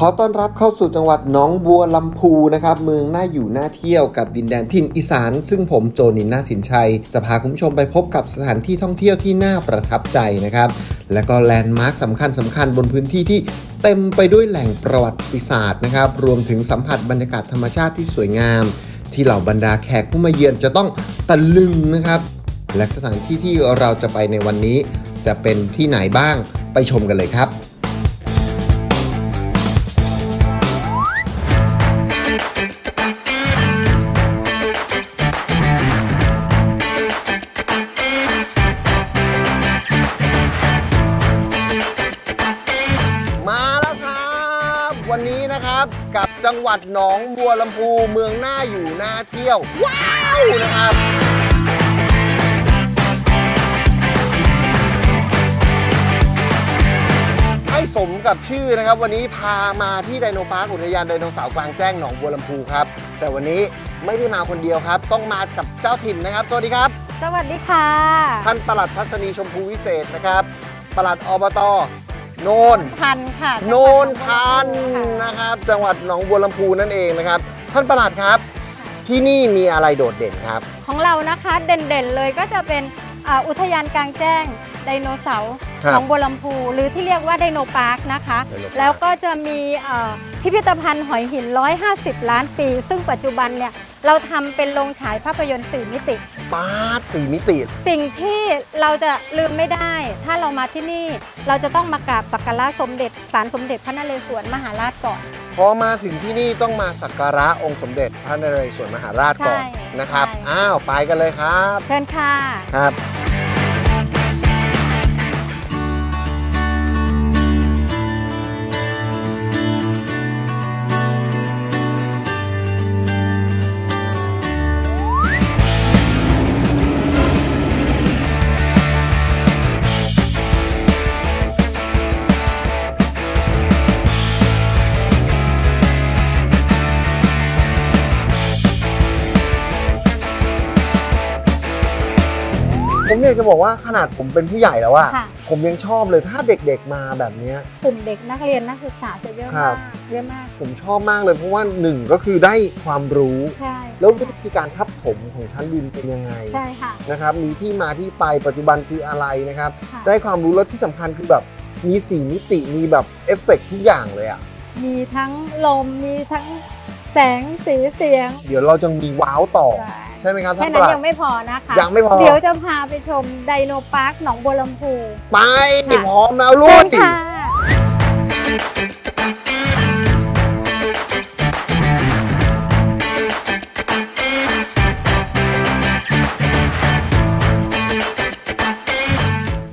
ขอต้อนรับเข้าสู่จังหวัดหนองบัวลำพูนะครับ เมืองน่าอยู่น่าเที่ยวกับดินแดนถิ่นอีสาน ซึ่งผมโจนินนาสินชัย จะพาคุณผู้ชมไปพบกับสถานที่ท่องเที่ยวที่น่าประทับใจนะครับ และก็แลนด์มาร์คสำคัญสำคัญบนพื้นที่ที่เต็มไปด้วยแหล่งประวัติศาสตร์นะครับ รวมถึงสัมผัสบรรยากาศธรรมชาติที่สวยงาม ที่เหล่าบรรดาแขกผู้มาเยือนจะต้องตะลึงนะครับ และสถานที่ที่เราจะไปในวันนี้ จะเป็นที่ไหนบ้างไปชมกันเลยครับ นี้นะครับ กับจังหวัดหนองบัวลำพูเมืองน่าอยู่น่าเที่ยว ว้าวนะครับให้สมกับชื่อนะครับ วันนี้พามาที่ไดโนพาร์คอุทยานไดโนเสาร์กลางแจ้งหนองบัวลำพูครับ แต่วันนี้ไม่ได้มาคนเดียวครับ ต้องมากับเจ้าถิ่นนะครับสวัสดีครับ สวัสดีค่ะ ท่านปลัดทัศนีชมพูวิเศษนะครับปลัดอบต โนนทันค่ะโนนทันนะครับ จังหวัดหนองบัวลำพูนั่นเองนะครับ ท่านประหลัดครับ ที่นี่มีอะไรโดดเด่นครับ ของเรานะคะเด่นๆเลยก็จะเป็นอ่าอุทยานกลางแจ้งไดโนเสาร์ครับของบัวลำพู หรือที่เรียกว่าไดโนพาร์คนะคะไดโนพาร์คแล้วก็จะมีเอ่อพิพิธภัณฑ์หอยหิน 150 ล้านปี ซึ่งปัจจุบันเนี่ยเราทำเป็นโรงฉายภาพยนตร์สี่มิติ ปาดสี่มิติ สิ่งที่เราจะลืมไม่ได้ ถ้าเรามาที่นี่เราจะต้องมากราบสักการะสมเด็จศาลสมเด็จพระนเรศวรมหาราชก่อน พอมาถึงที่นี่ต้องมาสักการะองค์สมเด็จพระนเรศวรมหาราชก่อนใช่นะครับ ใช่ อ้าว ไปกันเลยครับ เชิญค่ะ ครับ ผมอยากจะบอกว่าขนาดผมเป็นผู้ใหญ่แล้วอะค่ะ ผมยังชอบเลยถ้าเด็กๆมาแบบเนี้ย กลุ่มเด็กนักเรียนนักศึกษาจะเยอะครัมาบ กเยอะมากผมชอบมากเลยเพราะว่าหนึ่งก็คือได้ความรู้ ใช่แล้ววิธีการทับผมของชั้นดินเป็นยังไงใช่ค่ะนะครับ มีที่มาที่ไปปัจจุบันคืออะไรนะครับ ค่ะ ได้ความรู้แล้วที่สำคัญคือแบบมีสีมิติมีแบบเอฟเฟกต์ทุกอย่างเลยอะมีทั้งลมมีทั้งแสงสีเสียง เดี๋ยวเราจะมีว้าวต่อ ใช่ ไหมครับท่าแค่นปนั้นลัดยังไม่พอนะคะ ยังไม่พอ เดี๋ยวจะพาไปชมไดโนพาร์คหนองบัวลำพู ไปค่ะ พร้อมแล้วลุเชิยญค่ะ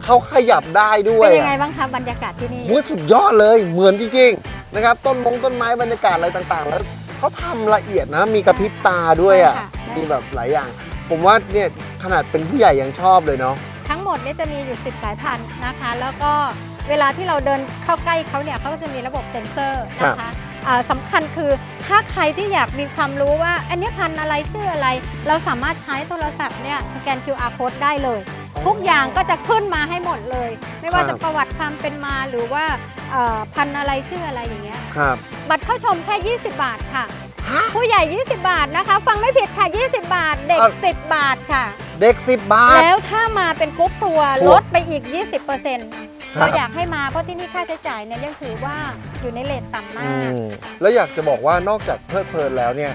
เขาขยับได้ด้วยเป็นยังอะไงบ้างคะบรรยากาศที่นี่ โอ้ยสุดยอดเลยเหมือนจริงๆนะครับ ต้นมงต้นไม้บรรยากาศอะไรต่างๆ แล้ว เขาทำละเอียดนะ มีกระพริบตาด้วยอะ ใช่ค่ะใช่มีแบบหลายอย่าง ผมว่าเนี่ยขนาดเป็นผู้ใหญ่ยังชอบเลยเนาะ ทั้งหมดเนี่ยจะมีอยู่ 10 สายพันธุ์นะคะ แล้วก็เวลาที่เราเดินเข้าใกล้เขาเนี่ยเขาก็จะมีระบบเซ็นเซอร์นะคะอ่าสำคัญคือถ้าใครที่อยากมีความรู้ว่า อันนี้พันธุ์อะไรชื่ออะไร เราสามารถใช้โทรศัพท์เนี่ยสแกน QR code ได้เลย ทุกอย่างก็จะขึ้นมาให้หมดเลย ไม่ว่าครัจะบประวัติความเป็นมาหรือว่าเอ่อพันธุ์อะไรชื่ออะไรอย่างเงี้ย ครับ บัตรเข้าชมแค่ 20 บาทค่ะฮะ ผู้ใหญ่ 20 บาทนะคะ ฟังไม่ผิดค่ะ 20 บาท เด็ก อะ 10 บาทค่ะ เด็ก 10 บาท แล้วถ้ามาเป็นกรุ๊ปทัวร์ทัวร์ลดไปอีก 20%ครับ เราอยากให้มาเพราะที่นี่ค่าใช้จ่ายเนี่ยยังถือว่าอยู่ในเลทต่ำอืมากมแล้วอยากจะบอกว่านอกจากเพลิดเพลินแล้วเนี่ย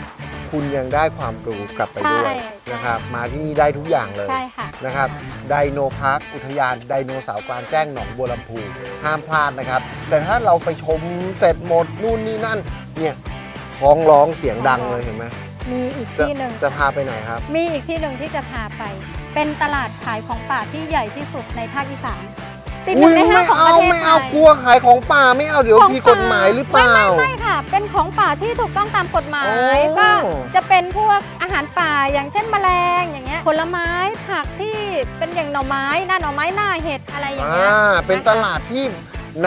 คุณยังได้ความรู้กลับไปด้วยใช่ นะครับ มาที่นี่ได้ทุกอย่างเลย ใช่ค่ะ นะครับไดโนพาร์คอุทยานไดโนเสาร์กลางแจ้งหนองบัวลำพูห้ามพลาดนะครับ แต่ถ้าเราไปชมเสร็จหมดนู่นนี่นั่นเนี่ย ท้องร้องเสียงดังเลยเห็นไหมมีอีกจะที่หนึ่ง จะพาไปไหนครับ มีอีกที่หนึ่งที่จะพาไป เป็นตลาดขายของป่าที่ใหญ่ที่สุดในภาคอีสานติดหอุ้นึ่ยงในห้าไม่ของปเอาระเทศไม่ไทเอายกลัวขายของป่าไม่เอาเดี๋ยวของมีกฎหมายหรือเปล่าไม่ไม่ค่ะ เป็นของป่าที่ถูกต้องตามกฎหมายโอ้ ก็จะเป็นพวกอาหารป่าอย่างเช่นแมลงอย่างเงี้ยผลไม้ผักที่เป็นอย่างหน่อไม้หน้าหน่อไม้หน้าเห็ดอะไรอย่างอ่าเงี้ยเป็นตลาดที่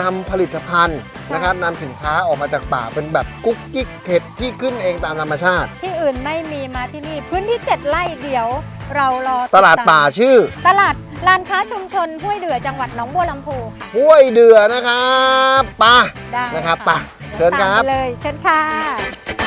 นำผลิตภัณฑ์ใช่นะครับนำสินค้าออกมาจากป่าเป็นแบบกุ๊กกิ๊กเห็ดที่ขึ้นเองตามธรรมชาติ ที่อื่นไม่มีมาที่นี่ พื้นที่ 7 ไร่เดี๋ยว เรารอตลาดป่าชื่อ ตลาดลานค้าชุมชนห้วยเดือจังหวัดหนองบัวลำพูค่ะห้วยเดือนะครับไป่ะได้นะครับะไป่ะเชิญครับ ตามไปเลยเชิญค่ะ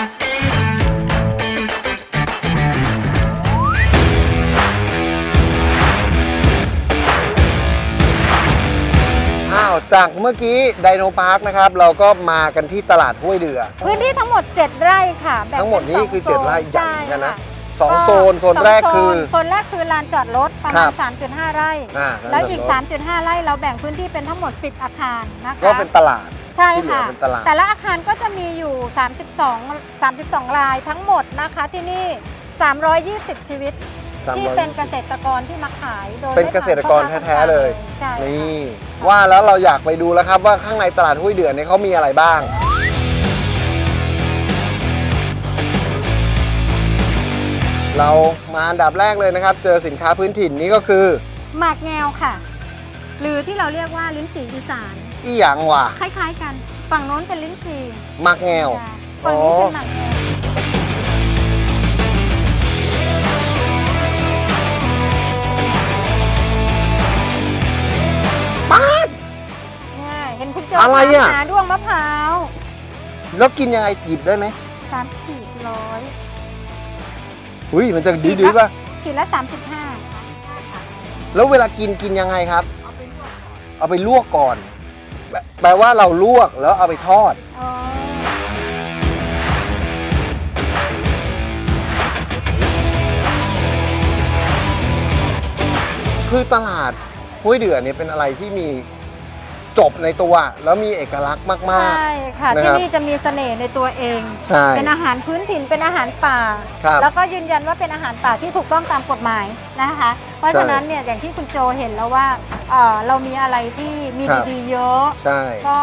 จากเมื่อกี้ไดโนพาร์คนะครับ เราก็มากันที่ตลาดห้วยเดือ พื้นที่ทั้งหมด 7 ไร่ค่ะแบ่งทั้งหมดนี้เป็คือสง7ไร่โซใหญ่เหมือนกันนะ ใช่สองก็โซนโซนแรกสงคือ โซนแรกคือลานจอดรถประครัมาณ บ 3.5 ไร่ อ่าแล้วอีกร้านจดรถ3.5 ไร่เราแบ่งพื้นที่เป็นทั้งหมด 10 อาคารนะคะก็เป็นตลาด ใช่ที่เหลือค่ะ เป็นตลาด แต่ละอาคารก็จะมีอยู่ 32 32รายทั้งหมดนะคะที่นี่ 320 ชีวิต ที่เป็นเกษตรกรที่มาขายโดยเป็นเกษตรกรแท้ๆเลย ใช่ค่ะนี่ว่าแล้วเราอยากไปดูแล้วครับว่าข้างในตลาดห้วยเดือเนี่ยเขามีอะไรบ้าง เรามาอันดับแรกเลยนะครับ เจอสินค้าพื้นถิ่นนี้ก็คือหมากแงวค่ะ หรือที่เราเรียกว่าลิ้นจี่อีสาน อีหยังวะคล้ายๆกัน ฝั่งโน้นเป็นลิ้นจี่มักแงว จ้ะฝั่งนี้เป็นหมากแงว เห็นคุณโจอะไรอะ หาด้วงมะพร้าวแล้วกินยังไงหยิบได้ไหมสามขีดร้อย อุ้ยมันจะดีดีๆป่ะ ขีดละสามสิบห้าแล้วเวลากินกินยังไงครับ เอาไปลวกก่อน แปลแปลว่าเราลวกแล้วเอาไปทอด อ๋อคือตลาดห้วยเดือเนี่ยเป็นอะไรที่มี จบในตัวแล้วมีเอกลักษณ์มาก ใช่ค่ะ นะคที่รับนี่จะมีเสน่ห์ในตัวเอง ๆ ใช่ เป็นอาหารพื้นถิ่นเป็นอาหารป่า ครับ แล้วก็ยืนยันว่าเป็นอาหารป่าที่ถูกต้องตามกฎหมายนะคะ เพราะฉะนั้นเนี่ยอย่างที่คุณโจเห็นแล้วว่าเอ่อเรามีอะไรที่มีครับ ดีๆเยอะ ใช่ก็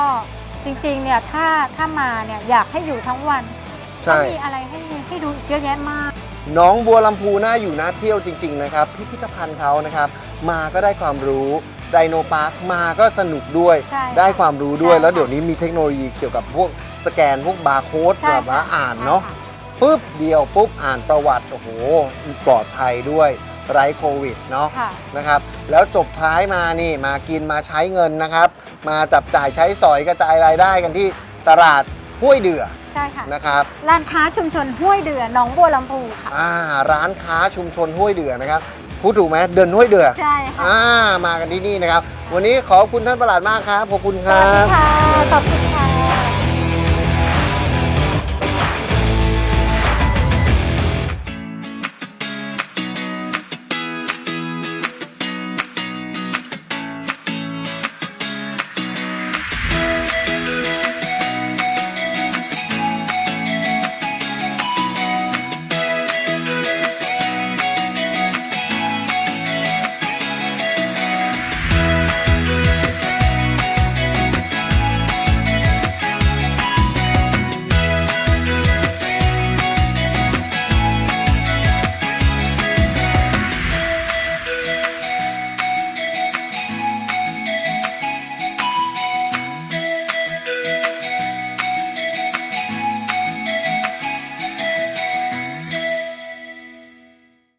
จริงๆเนี่ยถ้าถ้ามาเนี่ยอยากให้อยู่ทั้งวันก็ใช่มีอะไรให้ให้ดูอีกเยอะแยะมากน้องบัวลำพูน่าอยู่น่าเที่ยวจริง ๆ นะครับ พิพิธภัณฑ์เขานะครับ มาก็ได้ความรู้ ไดโนพาร์คมาก็สนุกด้วย ใช่ได้ความรู้ด้วย ใช่แล้วเดี๋ยวนี้มีเทคโนโลยีเกี่ยวกับพวกสแกนพวกบาร์โค้ดใช่แบบว่าค่ะอ่านเนาะใช่ค่ปุ๊บเดียวปุ๊บอ่านประวัติ โอ้โห ปลอดภัยด้วยไร้โควิดเนาะค่ะ นะครับ แล้วจบท้ายมานี่มากินมาใช้เงินนะครับ มาจับจ่ายใช้สอยกระจายรายได้กันที่ตลาดห้วยเดือใช่ค่ะ นะครับ ร้านค้าชุมชนห้วยเดือหนองบัวลำพูค่ะ อ่าร้านค้าชุมชนห้วยเดือนะครับ พูดถูกไหมเดินห้วยเดือใช่ค่ะอ่ามากันที่นี่นะครับ วันนี้ขอบคุณท่านประหลัดมากครับขอบคุณคสรัวัสดีบ ค่ะขอบคุณ